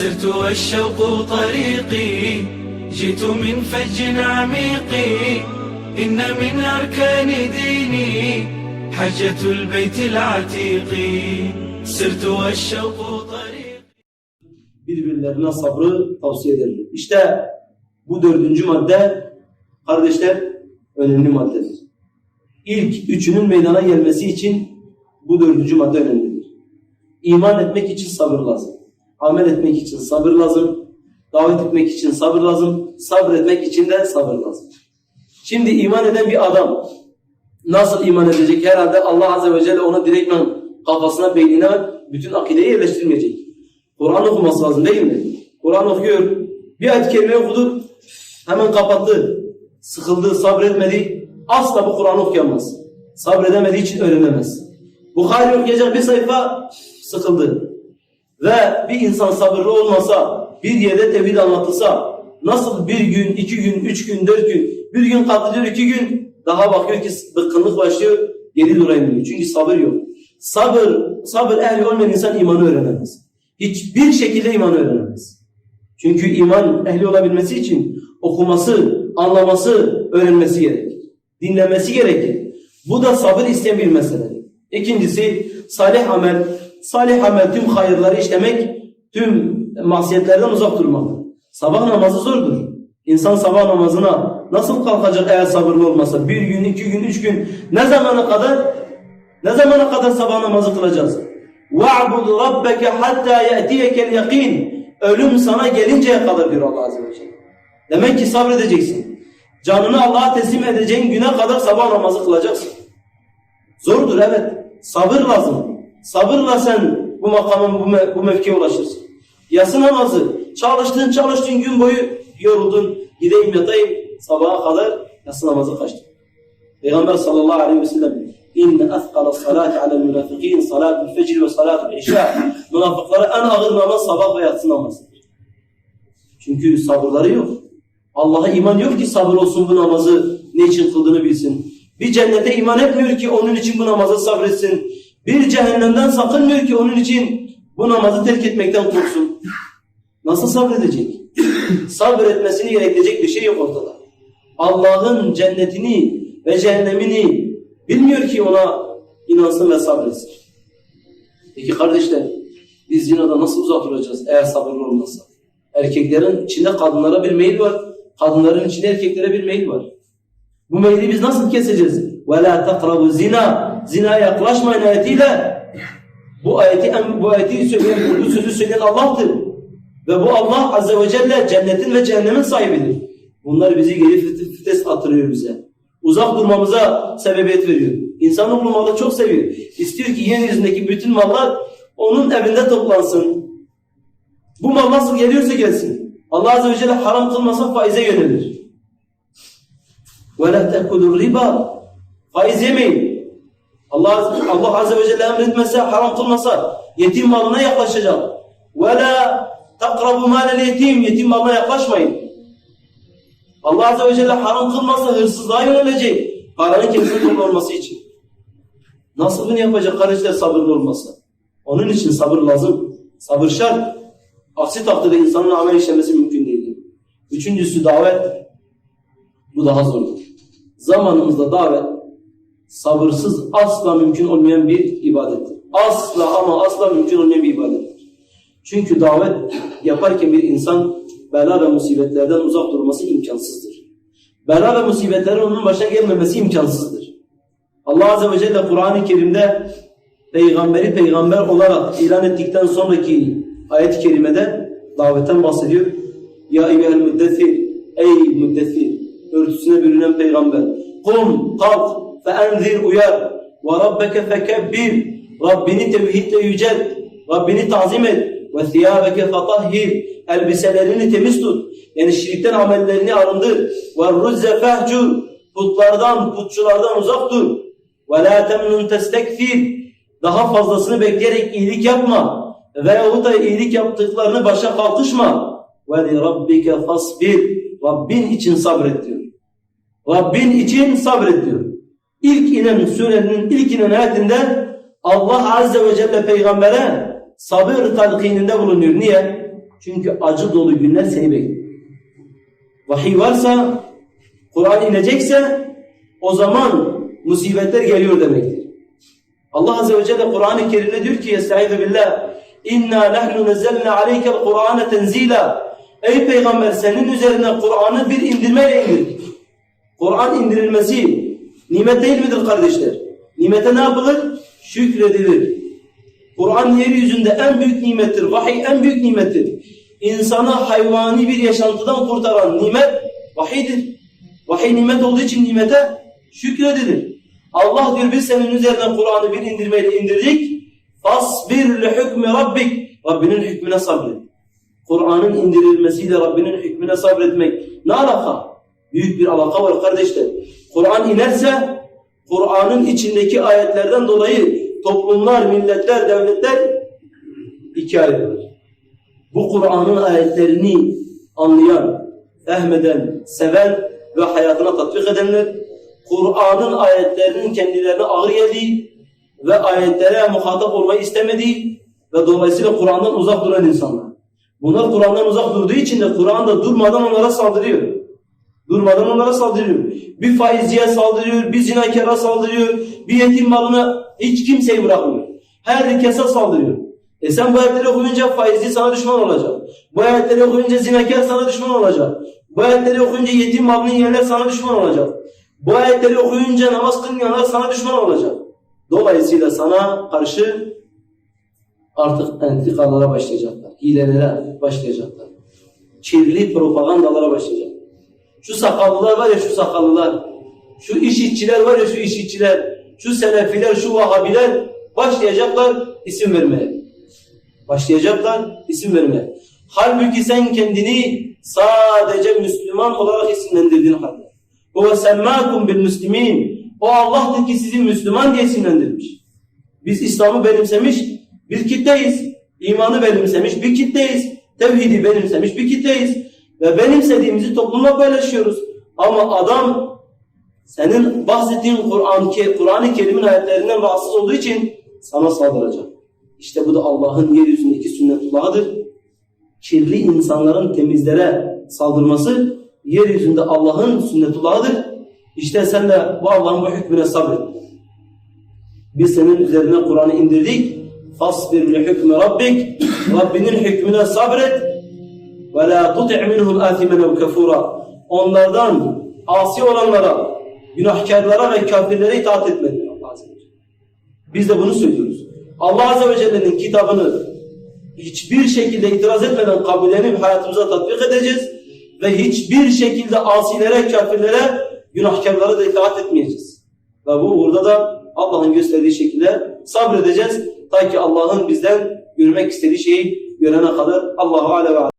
سرت والشوق طريقي جئت من فج عميق إن من أركان ديني حجة البيت العتيق سرت والشوق طريقي birbirlerine sabrı tavsiye ederler. İşte bu dördüncü madde kardeşler önemli maddedir. İlk üçünün meydana gelmesi için bu dördüncü madde önemlidir. İman etmek için sabır lazım. Amel etmek için sabır lazım. Davet etmek için sabır lazım. Sabretmek için de sabır lazım. Şimdi iman eden bir adam nasıl iman edecek? Herhalde Allah Azze ve Celle ona direktmen kafasına, beynine bütün akideyi yerleştirmeyecek. Kur'an okuması lazım değil mi? Kur'an okuyor. Bir ayet kelime okudu. Hemen kapattı. Sıkıldı, sabretmedi. Asla bu Kur'an okuyamaz. Sabredemediği için öğrenemez. Bukhari okuyacak bir sayfa sıkıldı. Ve bir insan sabırlı olmasa, bir yerde tevhid anlatılsa, nasıl bir gün, iki gün, üç gün, dört gün, bir gün katılıyor, iki gün, daha bakıyor ki bıkkınlık başlıyor, geri durayım diyor. Çünkü sabır yok. Sabır, sabır ehli olmayan insan imanı öğrenemez. Hiçbir şekilde imanı öğrenemez. Çünkü iman ehli olabilmesi için okuması, anlaması, öğrenmesi gerekir. Dinlemesi gerekir. Bu da sabır isteyen bir mesele. İkincisi salih amel Salih amel tüm hayırları işlemek, tüm masiyetlerden uzak durmak. Sabah namazı zordur. İnsan sabah namazına nasıl kalkacak eğer sabırlı olmasa? Bir gün, iki gün, üç gün. Ne zamana kadar? Ne zamana kadar sabah namazı kılacağız? وَعْبُدْ رَبَّكَ حَتَّى يَأْتِيَكَ الْيَقِينَ Ölüm sana gelinceye kadar diyor Allah Azze ve Celle. Demek ki sabredeceksin. Canını Allah'a teslim edeceğin güne kadar sabah namazı kılacaksın. Zordur evet. Sabır lazım. Sabırla sen bu makama, bu, me bu mevkiye ulaşırsın. Yatsı namazı. Çalıştın çalıştın gün boyu yoruldun. Gideyim yatayım sabaha kadar yatsı namazı kaçtın. Peygamber sallallahu aleyhi ve sellem İnne azkala salati alel münafikin salatul fecr ve salatul işa. Münafıklara en ağır namaz sabah ve yatsı namazıdır. Çünkü sabırları yok. Allah'a iman yok ki sabır olsun bu namazı ne için kıldığını bilsin. Bir cennete iman etmiyor ki onun için bu namazı sabretsin. Bir cehennemden sakınmıyor ki onun için bu namazı terk etmekten korksun. Nasıl sabredecek? Sabretmesini gerektirecek bir şey yok ortada. Allah'ın cennetini ve cehennemini bilmiyor ki ona inansın ve sabretsin. Peki kardeşler biz zinada nasıl uzak duracağız eğer sabırlı olmazsa? Erkeklerin içinde kadınlara bir meyil var. Kadınların içinde erkeklere bir meyil var. Bu meyli biz nasıl keseceğiz? وَلَا تَقْرَبُ zina. Zina yaklaşmayın ayetiyle bu ayeti, bu ayeti söyleyen, bu sözü söyleyen Allah'tır. Ve bu Allah Azze ve Celle cennetin ve cehennemin sahibidir. Bunlar bizi geri fites, fites attırıyor bize. Uzak durmamıza sebebiyet veriyor. İnsanoğlu malı çok seviyor. İstiyor ki yeryüzündeki bütün mallar onun evinde toplansın. Bu mal nasıl geliyorsa gelsin. Allah Azze ve Celle haram kılmasa faize yönelir. وَلَا تَأْكُلُوا riba Faiz yemeyin. Allah, Allah Azze ve Celle emretmese, haram kılmasa yetim malına yaklaşacak. وَلَا تَقْرَبُوا مَالَ الْيَتِيمِ Yetim malına yaklaşmayın. Allah Azze ve Celle haram kılmasa hırsızlığa yönelecek. Paranın kendisine olması için. Nasıl bunu yapacak kardeşler sabırlı olmasa? Onun için sabır lazım. Sabır şart. Aksi takdirde insanın amel işlemesi mümkün değildir. Üçüncüsü davet. Bu daha zordur. Zamanımızda davet sabırsız asla mümkün olmayan bir ibadettir. Asla ama asla mümkün olmayan bir ibadettir. Çünkü davet yaparken bir insan bela ve musibetlerden uzak durması imkansızdır. Bela ve musibetlerin onun başına gelmemesi imkansızdır. Allah Azze ve Celle Kur'an-ı Kerim'de peygamberi peygamber olarak ilan ettikten sonraki ayet-i kerimede davetten bahsediyor. Ya eyyuhel müddessir, ey müddessir, örtüsüne bürünen peygamber. Kum, kalk, fe enzir, uyar. Ve rabbeke fekebbir, Rabbini tevhidle yücelt, Rabbini tazim et. Ve thiyâbeke fetahhir, elbiselerini temiz tut. Yani şirkten amellerini arındır. Ve ruzze fehcur, putlardan, putçulardan uzak dur. Ve la temnun daha fazlasını bekleyerek iyilik yapma. Veyahut da iyilik yaptıklarını başa kalkışma. Ve li rabbike. Rabbin için sabret diyor. Rabbin için sabret diyor. İlk inen surenin ilk inen ayetinde Allah Azze ve Celle peygambere sabır talkininde bulunuyor. Niye? Çünkü acı dolu günler seni bekliyor. Vahiy varsa, Kur'an inecekse o zaman musibetler geliyor demektir. Allah Azze ve Celle Kur'an-ı Kerim'de diyor ki Estaizu billah İnna nahnu nezzelna aleykel Kur'ane tenzila Ey Peygamber senin üzerine Kur'an'ı bir indirmeyle indirdik. Kur'an indirilmesi nimet değil midir kardeşler? Nimete ne yapılır? Şükredilir. Kur'an yeryüzünde en büyük nimettir. Vahiy en büyük nimettir. İnsanı hayvani bir yaşantıdan kurtaran nimet vahiydir. Vahiy nimet olduğu için nimete şükredilir. Allah diyor biz senin üzerine Kur'an'ı bir indirmeyle indirdik. Fasbir li hükmü rabbik. Rabbinin hükmüne sabret. Kur'an'ın indirilmesiyle Rabbinin hükmüne sabretmek ne alaka? Büyük bir alaka var kardeşler. Kur'an inerse Kur'an'ın içindeki ayetlerden dolayı toplumlar, milletler, devletler ikiye ayrılır. Bu Kur'an'ın ayetlerini anlayan, fehmeden, seven ve hayatına tatbik edenler, Kur'an'ın ayetlerinin kendilerine ağır geldiği ve ayetlere muhatap olmayı istemediği ve dolayısıyla Kur'an'dan uzak duran insanlar. Bunlar Kur'an'dan uzak durduğu için de Kur'an da durmadan onlara saldırıyor. Durmadan onlara saldırıyor. Bir faizciye saldırıyor, bir zinakara saldırıyor, bir yetim malına hiç kimseyi bırakmıyor. Herkese saldırıyor. E sen bu ayetleri okuyunca faizci sana düşman olacak. Bu ayetleri okuyunca zinakar sana düşman olacak. Bu ayetleri okuyunca yetim malını yiyenler sana düşman olacak. Bu ayetleri okuyunca namaz kılmayanlar sana düşman olacak. Dolayısıyla sana karşı artık entrikalara başlayacaklar. Hilelere başlayacaklar. Kirli propagandalara başlayacaklar. Şu sakallılar var ya şu sakallılar. Şu işitçiler var ya şu işitçiler. Şu selefiler, şu vahabiler başlayacaklar isim vermeye. Başlayacaklar isim vermeye. Halbuki sen kendini sadece Müslüman olarak isimlendirdiğin halde. Huve semmâkum bil müslimin. O Allah'tır ki sizi Müslüman diye isimlendirmiş. Biz İslam'ı benimsemiş bir kitleyiz. İmanı benimsemiş bir kitleyiz. Tevhidi benimsemiş bir kitleyiz. Ve benimsediğimizi toplumla paylaşıyoruz. Ama adam senin bahsettiğin Kur'an Kur'an-ı Kerim'in ayetlerinden rahatsız olduğu için sana saldıracak. İşte bu da Allah'ın yeryüzündeki sünnetullahıdır. Kirli insanların temizlere saldırması yeryüzünde Allah'ın sünnetullahıdır. İşte sen de bu Allah'ın bu hükmüne sabret. Biz senin üzerine Kur'an'ı indirdik. Fasbir li hükmü rabbik. Rabbinin hükmüne sabret. Ve la tuti' minhum kafura. Onlardan asi olanlara, günahkarlara ve kafirlere itaat etmedi Allah. Biz de bunu söylüyoruz. Allah Azze ve Celle'nin kitabını hiçbir şekilde itiraz etmeden kabullenip hayatımıza tatbik edeceğiz ve hiçbir şekilde asilere, kafirlere, günahkarlara da itaat etmeyeceğiz. Ve bu uğurda da Allah'ın gösterdiği şekilde sabredeceğiz. Ta ki Allah'ın bizden görmek istediği şeyi görene kadar Allahu Alem ve